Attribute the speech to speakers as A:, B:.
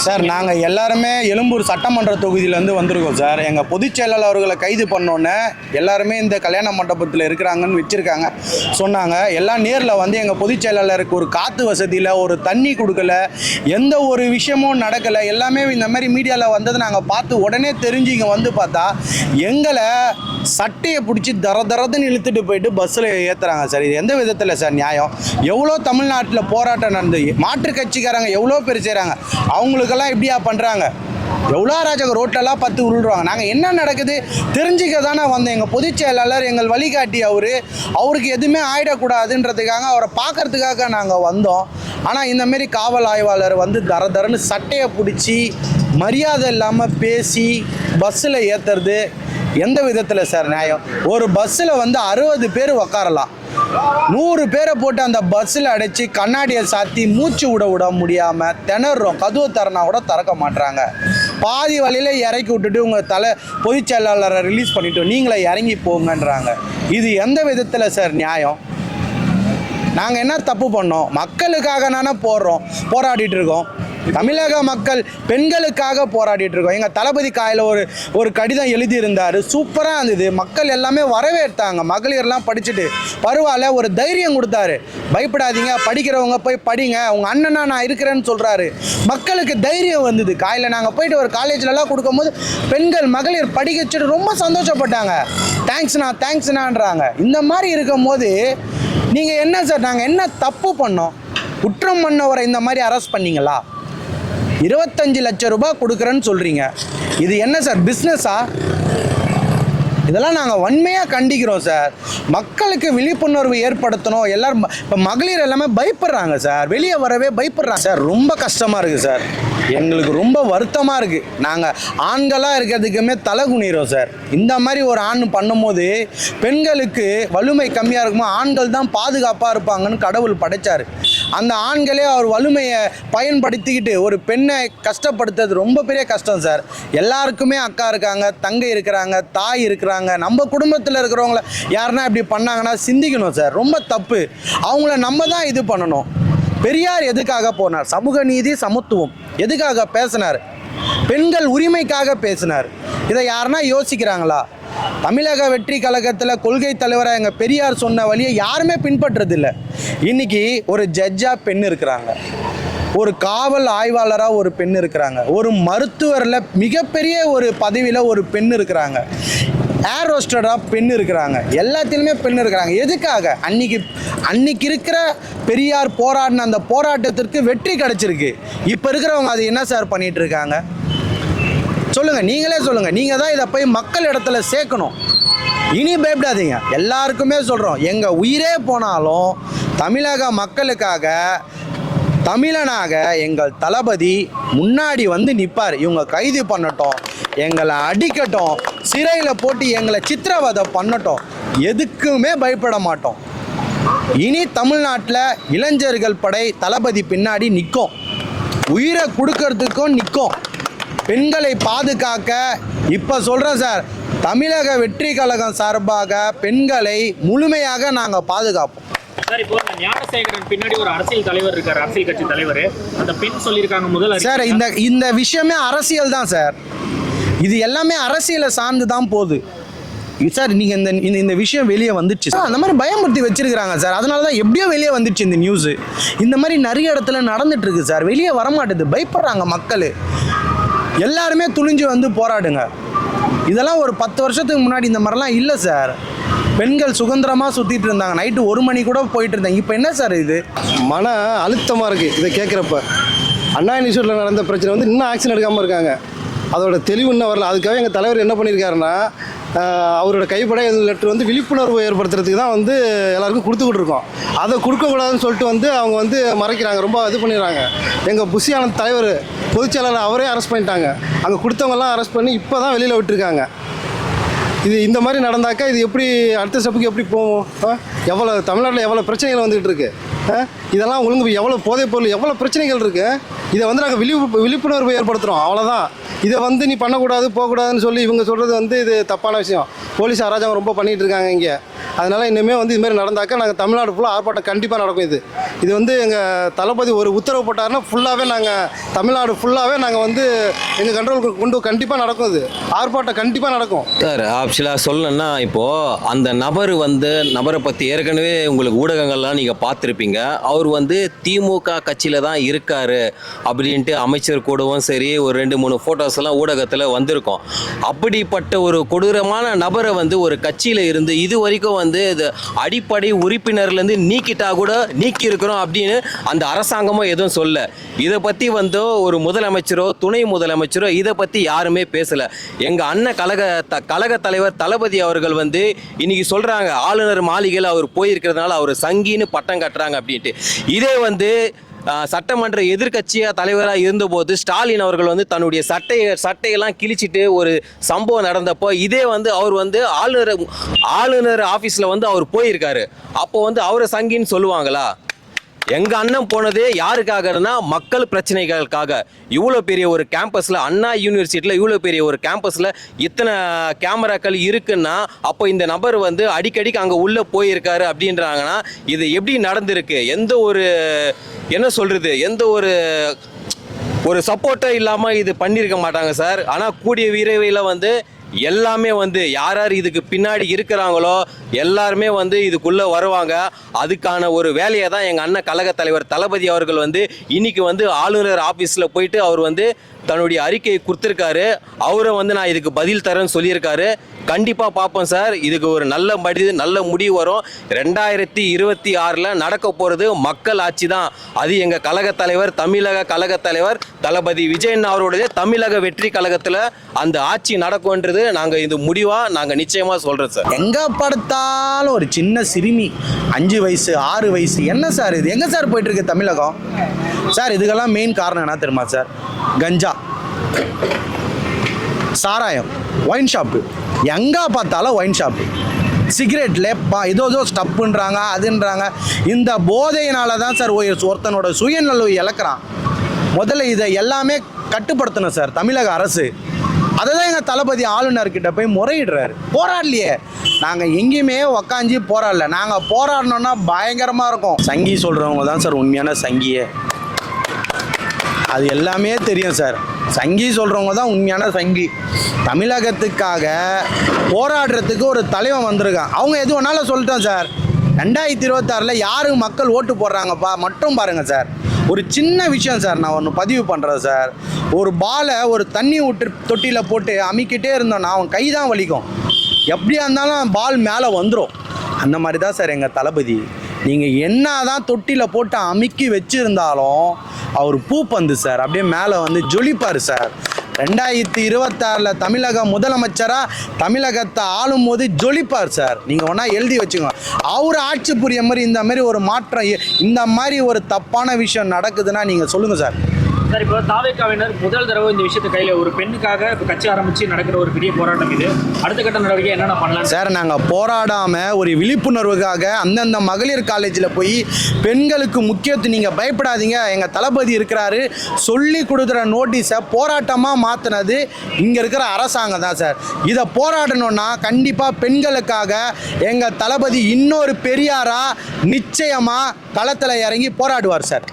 A: Sir நாங்கள் எல்லாருமே எழும்பூர் சட்டமன்ற தொகுதியிலேருந்து வந்திருக்கோம் சார். எங்கள் பொதுச்செயலாளர் அவர்களை கைது பண்ணோன்னே எல்லாருமே இந்த கல்யாண மண்டபத்தில் இருக்கிறாங்கன்னு வச்சுருக்காங்க. சொன்னாங்க. எல்லாம் நேரில் வந்து எங்கள் பொதுச் செயலாளருக்கு ஒரு காற்று வசதியில் ஒரு தண்ணி கொடுக்கல எந்த ஒரு விஷயமும் நடக்கலை. எல்லாமே இந்த மாதிரி மீடியாவில் வந்தது நாங்கள் பார்த்து உடனே தெரிஞ்சு இங்கே வந்து பார்த்தா எங்களை சட்டையை பிடிச்சி தர தரதுன்னு இழுத்துட்டு போயிட்டு பஸ்ஸில் ஏற்றுறாங்க சார். இது எந்த விதத்தில் சார் நியாயம்? எவ்வளோ தமிழ்நாட்டில் போராட்டம் நடந்து மாற்றுக் கட்சிக்காரங்க எவ்வளோ பேர் செய்கிறாங்க அவங்களுக்கெல்லாம் இப்படியா பண்ணுறாங்க எவ்வளோ ராஜக ரோட்லலாம் பத்து உருள்றாங்க. நாங்கள் என்ன நடக்குது? தெரிஞ்சுக்க தானே வந்தோம். எங்கள் பொதுச் செயலாளர் எங்கள் வழிகாட்டி அவர் அவருக்கு எதுவுமே ஆயிடக்கூடாதுன்றதுக்காக அவரை பார்க்கறதுக்காக நாங்கள் வந்தோம். ஆனால் இந்தமாரி காவல் ஆய்வாளர் வந்து தர தரன்னு சட்டையை பிடிச்சி மரியாதை இல்லாமல் பேசி பஸ்ஸில் ஏற்றுறது எந்த விதத்தில் சார் நியாயம்? ஒரு பஸ்ஸில் வந்து அறுபது பேர் உக்காரலாம். நூறு பேரை போட்டு அந்த பஸ்ஸில் அடைச்சி கண்ணாடியை சாத்தி மூச்சு விட விட முடியாமல் திணறோம் கதுவை திறனா கூட திறக்க மாட்றாங்க. பாதி வழியில் இறக்கி விட்டுட்டு உங்கள் தலை பொதுச் செயலாளரை ரிலீஸ் பண்ணிட்டு நீங்களே இறங்கி போங்கன்றாங்க. இது எந்த விதத்தில் சார் நியாயம்? நாங்கள் என்ன தப்பு பண்ணோம்? மக்களுக்காக தானே போடுறோம். போராடிட்டு இருக்கோம். தமிழக மக்கள் பெண்களுக்காக போராடிட்டு இருக்கோம். எங்கள் தளபதி காயில் ஒரு ஒரு கடிதம் எழுதியிருந்தார். சூப்பராக இருந்தது. மக்கள் எல்லாமே வரவேற்றாங்க. மகளிர்லாம் படிச்சுட்டு பரவாயில்ல ஒரு தைரியம் கொடுத்தாரு. பயப்படாதீங்க படிக்கிறவங்க போய் படிங்க. உங்கள் அண்ணனா நான் இருக்கிறேன்னு சொல்கிறாரு மக்களுக்கு தைரியம் வந்தது. காயில் நாங்கள் போயிட்டு ஒரு காலேஜ்லலாம் கொடுக்கும்போது பெண்கள் மகளிர் படிக்க வச்சுட்டு ரொம்ப சந்தோஷப்பட்டாங்க. தேங்க்ஸ்ண்ணா தேங்க்ஸ்ண்ணான்றாங்க இந்த மாதிரி இருக்கும்போது நீங்கள் என்ன சார் நாங்கள் என்ன தப்பு பண்ணோம்? குற்றம் பண்ணவரை இந்த மாதிரி அரெஸ்ட் பண்ணீங்களா? இருபத்தஞ்சு லட்சம் ரூபாய் கொடுக்குறேன்னு சொல்கிறீங்க இது என்ன சார் பிஸ்னஸா இதெல்லாம் நாங்கள் வன்மையாக கண்டிக்கிறோம் சார். மக்களுக்கு விழிப்புணர்வு ஏற்படுத்தணும். எல்லாரும் இப்போ மகளிர் எல்லாமே பயப்படுறாங்க சார். வெளியே வரவே பயப்படுறாங்க சார். ரொம்ப கஷ்டமாக இருக்குது சார். எங்களுக்கு ரொம்ப வருத்தமாக இருக்குது நாங்கள் ஆண்களாக இருக்கிறதுக்குமே தலை குனிறோம் சார் இந்த மாதிரி ஒரு ஆண் பண்ணும்போது பெண்களுக்கு வலிமை கம்மியாக இருக்குமோ ஆண்கள் தான் பாதுகாப்பாக இருப்பாங்கன்னு கடவுள் படைச்சார். அந்த ஆண்களே அவர் வலிமையை பயன்படுத்திக்கிட்டு ஒரு பெண்ணை கஷ்டப்படுத்துறது ரொம்ப பெரிய கஷ்டம் சார் எல்லாருக்குமே அக்கா இருக்காங்க தங்கை இருக்கிறாங்க தாய் இருக்கிறாங்க. நம்ம குடும்பத்தில் இருக்கிறவங்கள யாருன்னா இப்படி பண்ணாங்கன்னா சிந்திக்கணும் சார் ரொம்ப தப்பு. அவங்கள நம்ம தான் இது பண்ணணும். பெரியார் எதுக்காக போனார்? சமூக நீதி சமத்துவம். எதுக்காக பேசினார்? பெண்கள் உரிமைக்காக பேசினார். இதை யாருன்னா யோசிக்கிறாங்களா? தமிழக வெற்றி கழகத்தில் கொள்கை தலைவராக எங்கள் பெரியார் சொன்ன வழியை யாருமே பின்பற்றதில்லை. இன்னைக்கு ஒரு ஜட்ஜாக பெண் இருக்கிறாங்க. ஒரு காவல் ஆய்வாளராக ஒரு பெண் இருக்கிறாங்க. ஒரு மருத்துவரில் மிகப்பெரிய ஒரு பதவியில் ஒரு பெண் இருக்கிறாங்க. ஏர் ரோஸ்டடாக பெண் இருக்கிறாங்க. எல்லாத்திலுமே பெண் இருக்கிறாங்க. எதுக்காக? அன்னைக்கு அன்னைக்கு இருக்கிற பெரியார் போராடின அந்த போராட்டத்திற்கு வெற்றி கிடைச்சிருக்கு. இப்போ இருக்கிறவங்க அது என்ன சார் பண்ணிட்டு இருக்காங்க சொல்லுங்கள் நீங்களே சொல்லுங்கள் நீங்கள் தான் இதை போய் மக்கள் இடத்துல சேர்க்கணும். இனி பயப்படாதீங்க. எல்லாருக்குமே சொல்கிறோம் எங்கள் உயிரே போனாலும் தமிழக மக்களுக்காக தமிழனாக எங்கள் தளபதி முன்னாடி வந்து நிற்பார் இவங்க கைது பண்ணட்டும். எங்களை அடிக்கட்டும். சிறையில் போட்டு எங்களை சித்திரவதை பண்ணட்டும். எதுக்குமே பயப்பட மாட்டோம். இனி தமிழ்நாட்டில் இளைஞர்கள் படை தளபதி பின்னாடி நிற்கும் உயிரை கொடுக்கறதுக்கும் நிற்கும் பெண்களை பாதுகாக்க இப்போ சொல்கிறேன் சார் தமிழக வெற்றி கழகம் சார்பாக பெண்களை முழுமையாக நாங்கள் பாதுகாப்போம்.
B: சார் இப்போ இந்த ஞானசேகரன் பின்னாடி ஒரு அரசியல் தலைவர் இருக்காரு அரசியல் கட்சி தலைவர். அந்த பெண் சொல்லியிருக்காங்க முதல் அறிக்கை.
A: சார் இந்த இந்த விஷயமே அரசியல் தான் சார். இது எல்லாமே அரசியலை சார்ந்து தான் போகுது சார் நீங்கள் இந்த இந்த இந்த விஷயம் வெளியே வந்துச்சு சார். அந்த மாதிரி பயமுறுத்தி வச்சிருக்கிறாங்க சார். அதனால தான் எப்படியோ வெளியே வந்துச்சு இந்த நியூஸு இந்த மாதிரி நிறைய இடத்துல நடந்துட்டு இருக்கு சார். வெளியே வரமாட்டேது. பயப்படுறாங்க மக்கள். எல்லாருமே துணிஞ்சு வந்து போராடுங்க. இதெல்லாம் ஒரு பத்து வருஷத்துக்கு முன்னாடி இந்த மாதிரிலாம் இல்லை சார். பெண்கள் சுதந்திரமாக சுற்றிட்டு இருந்தாங்க. நைட்டு ஒரு மணி கூட போயிட்டு இருந்தாங்க. இப்போ என்ன சார் இது?
C: மன அழுத்தமாக இருக்குது இதை கேட்குறப்ப அண்ணா யூனிவர்சிட்டியில் நடந்த பிரச்சனை வந்து இன்னும் ஆக்ஷன் எடுக்காமல் இருக்காங்க. அதோட தெளிவு இன்னும் வரல. அதுக்காக எங்கள் தலைவர் என்ன பண்ணியிருக்காருன்னா அவரோட கைப்பட லெட்டர் வந்து விழிப்புணர்வு ஏற்படுத்துறதுக்கு தான் வந்து எல்லாருக்கும் கொடுத்துக்கிட்டு இருக்கோம். அதை கொடுக்கக்கூடாதுன்னு சொல்லிட்டு வந்து அவங்க வந்து மறைக்கிறாங்க. ரொம்ப இது பண்ணிடுறாங்க. எங்கள் புஷியான தலைவர் பொதுச்செயலாளர் அவரே அரெஸ்ட் பண்ணிட்டாங்க. அங்கே கொடுத்தவங்கலாம் அரெஸ்ட் பண்ணி இப்போ தான் வெளியில் விட்டுருக்காங்க. இது இந்த மாதிரி நடந்தாக்கா இது எப்படி அடுத்த ஸ்டெப்புக்கு எப்படி போகும்? ஆ? எவ்வளோ தமிழ்நாட்டில் எவ்வளோ பிரச்சனைகள் வந்துகிட்டு இருக்கு. ஆ? இதெல்லாம் ஒழுங்கு எவ்வளோ போதைப் பொருள் எவ்வளோ பிரச்சனைகள் இருக்கு? இதை வந்து நாங்கள் விழிப்பு விழிப்புணர்வு ஏற்படுத்துகிறோம் அவ்வளோதான் இதை வந்து நீ பண்ணக்கூடாது போகக்கூடாதுன்னு சொல்லி இவங்க சொல்கிறது வந்து இது தப்பான விஷயம். போலீஸ் அராஜகம் ரொம்ப பண்ணிகிட்டு இருக்காங்க இங்கே. அதனால் இனிமேல் வந்து இதுமாரி நடந்தாக்கா நாங்கள் தமிழ்நாடு ஃபுல்லாக ஆர்ப்பாட்டம் கண்டிப்பாக நடக்கும் இது. இது வந்து எங்கள் தளபதி ஒரு உத்தரவு போட்டார்னா ஃபுல்லாகவே நாங்கள் தமிழ்நாடு ஃபுல்லாகவே நாங்கள் வந்து எங்கள் கண்ட்ரோலுக்கு கொண்டு கண்டிப்பாக நடக்கும் இது. ஆர்ப்பாட்டம் கண்டிப்பாக நடக்கும்.
D: சார் ஆக்சுவலாக சொல்லணும்னா இப்போது அந்த நபர் வந்து நபரை பற்றி ஏற்கனவே உங்களுக்கு ஊடகங்கள்லாம் நீங்கள் பார்த்துருப்பீங்க. அவர் வந்து திமுக கட்சியில் தான் இருக்கார் அப்படின்ட்டு அமைச்சர் கூடவும் சரி ஒரு ரெண்டு மூணு ஃபோட்டோஸ் எல்லாம் ஊடகத்தில் வந்திருக்கும். அப்படிப்பட்ட ஒரு கொடூரமான நபரை வந்து ஒரு கட்சியில் இருந்து இது வரைக்கும் வந்து இது அடிப்படை உறுப்பினர்லேருந்து நீக்கிட்டா கூட நீக்கி இருக்கிறோம் அப்படின்னு அந்த அரசாங்கமும் எதுவும் சொல்ல. இதை பற்றி வந்து ஒரு முதலமைச்சரோ துணை முதலமைச்சரோ இதை பற்றி யாருமே பேசலை. எங்கள் அண்ணன் கழக த கழக தலைவர் தளபதி அவர்கள் வந்து இன்னைக்கு சொல்கிறாங்க ஆளுநர் மாளிகையில் அவர் போயிருக்கிறதுனால அவர் சங்கின்னு பட்டம் கட்டுறாங்க அப்படின்ட்டு. இதே வந்து சட்டமன்ற எதிர்க்கட்சியாக தலைவராக இருந்தபோது ஸ்டாலின் அவர்கள் வந்து தன்னுடைய சட்டையை சட்டையெல்லாம் கிழிச்சிட்டு ஒரு சம்பவம் நடந்தப்போ இதே வந்து அவர் வந்து ஆளுநர் ஆளுநர் ஆஃபீஸில் வந்து அவர் போயிருக்காரு. அப்போ வந்து அவரை சங்கின்னு சொல்லுவாங்களா? எங்க அண்ணன் போனதே யாருக்காகனா மக்கள் பிரச்சனைகளுக்காக. இவ்வளோ பெரிய ஒரு கேம்பஸில் அண்ணா யூனிவர்சிட்டியில் இவ்வளோ பெரிய ஒரு கேம்பஸில் இத்தனை கேமராக்கள் இருக்குன்னா அப்போ இந்த நபர் வந்து அடிக்கடிக்கு அங்கே உள்ளே போயிருக்காரு அப்படின்றாங்கன்னா இது எப்படி நடந்திருக்கு? எந்த ஒரு என்ன சொல்கிறது எந்த ஒரு ஒரு சப்போர்ட்டாக இல்லாமல் இது பண்ணியிருக்க மாட்டாங்க சார். ஆனால் கூடிய விரைவில் வந்து எல்லாமே வந்து யார் யார் இதுக்கு பின்னாடி இருக்கிறாங்களோ எல்லாருமே வந்து இதுக்குள்ளே வருவாங்க. அதுக்கான ஒரு வேலையை தான் எங்கள் அண்ணன் கழக தலைவர் தளபதி அவர்கள் வந்து இன்னைக்கு வந்து ஆளுநர் ஆஃபீஸில் போயிட்டு அவர் வந்து தன்னுடைய அறிக்கையை கொடுத்துருக்காரு. அவரை வந்து நான் இதுக்கு பதில் தரேன்னு சொல்லியிருக்காரு. கண்டிப்பாக பார்ப்போம் சார். இதுக்கு ஒரு நல்ல மடிது நல்ல முடிவு வரும். ரெண்டாயிரத்தி இருபத்தி ஆறில் நடக்க போகிறது மக்கள் ஆட்சி தான். அது எங்கள் கழக தலைவர் தமிழக கழக தலைவர் தளபதி விஜயன் அவருடைய தமிழக வெற்றி கழகத்தில் அந்த ஆட்சி நடக்கும்ன்றது நாங்கள் இது முடிவாக நாங்கள் நிச்சயமாக சொல்கிறோம் சார்.
A: எங்க படுத்தாலும் ஒரு சின்ன சிறுமி அஞ்சு வயசு ஆறு வயசு என்ன சார் இது? எங்க சார் போயிட்டு இருக்கு தமிழகம்? சார் இதுக்கெல்லாம் மெயின் காரணம் என்ன தெரியுமா சார்? கஞ்சா. சாராயம். ஒயின் ஷாப்பு எங்கே பார்த்தாலும் ஒயின் ஷாப்பு சிகரெட்டில் பா ஏதோ ஏதோ ஸ்டப்புன்றாங்க அதுன்றாங்க. இந்த போதையினால தான் சார் ஒரு- ஒருத்தனோட சுயநலவை இழக்கிறான். முதல்ல இதை எல்லாமே கட்டுப்படுத்தணும் சார் தமிழக அரசு. அதை தான் எங்கள் தளபதி ஆளுநர்கிட்ட போய் முறையிடுறாரு. போராடலையே. நாங்கள் எங்கேயுமே உக்காஞ்சி போராடல. நாங்கள் போராடினோன்னா பயங்கரமாக இருக்கும். சங்கி சொல்கிறவங்க தான் சார் உண்மையான சங்கியே. அது எல்லாமே தெரியும் சார் சங்கி சொல்கிறவங்க தான் உண்மையான சங்கி. தமிழகத்துக்காக போராடுறதுக்கு ஒரு தலைவன் வந்திருக்கான். அவங்க எது வேணாலும் சொல்லிட்டோம் சார். ரெண்டாயிரத்தி இருபத்தாறில் யாரு மக்கள் ஓட்டு போடுறாங்கப்பா? மட்டும் பாருங்கள் சார். ஒரு சின்ன விஷயம் சார். நான் ஒன்று பதிவு பண்ணுறேன் சார். ஒரு பாலை ஒரு தண்ணி விட்டு தொட்டியில் போட்டு அமுக்கிட்டே இருந்தோம்னா அவன் கை தான் வலிக்கும். எப்படியா இருந்தாலும் பால் மேலே வந்துடும் அந்த மாதிரி தான் சார் எங்கள் தளபதி. நீங்கள் என்ன தான் தொட்டியில் போட்டு அமுக்கி வச்சுருந்தாலும் அவர் பூப்பந்து சார். அப்படியே மேலே வந்து ஜொலிப்பார் சார். ரெண்டாயிரத்தி இருபத்தாறில் தமிழக முதலமைச்சராக தமிழகத்தை ஆளும் போது ஜொலிப்பார் சார். நீங்கள் ஒன்றா எழுதி வச்சுக்கோங்க. அவர் ஆட்சி புரிய மாதிரி இந்த மாதிரி ஒரு மாற்றம் இந்த மாதிரி ஒரு தப்பான விஷயம் நடக்குதுன்னா நீங்கள் சொல்லுங்கள் சார்.
B: சார் இப்போ தாவேக்காவினர் முதல் தடவை இந்த விஷயத்தை கையில் ஒரு பெண்ணுக்காக இப்போ கட்சி ஆரம்பித்து நடக்கிற ஒரு பெரிய போராட்டம் இது. அடுத்த கட்ட நடவடிக்கை என்னென்ன பண்ணலாம்
A: சார் நாங்கள் போராடாமல் ஒரு விழிப்புணர்வுக்காக அந்தந்த மகளிர் காலேஜில் போய் பெண்களுக்கு முக்கியத்துவம் நீங்கள் பயப்படாதீங்க. எங்கள் தளபதி இருக்கிறாரு சொல்லி கொடுக்குற நோட்டீஸை போராட்டமாக மாற்றினது இங்கே இருக்கிற அரசாங்கம் தான் சார். இதை போராடணும்னா கண்டிப்பாக பெண்களுக்காக எங்கள் தளபதி இன்னொரு பெரியாரா நிச்சயமாக களத்தில் இறங்கி போராடுவார் சார்.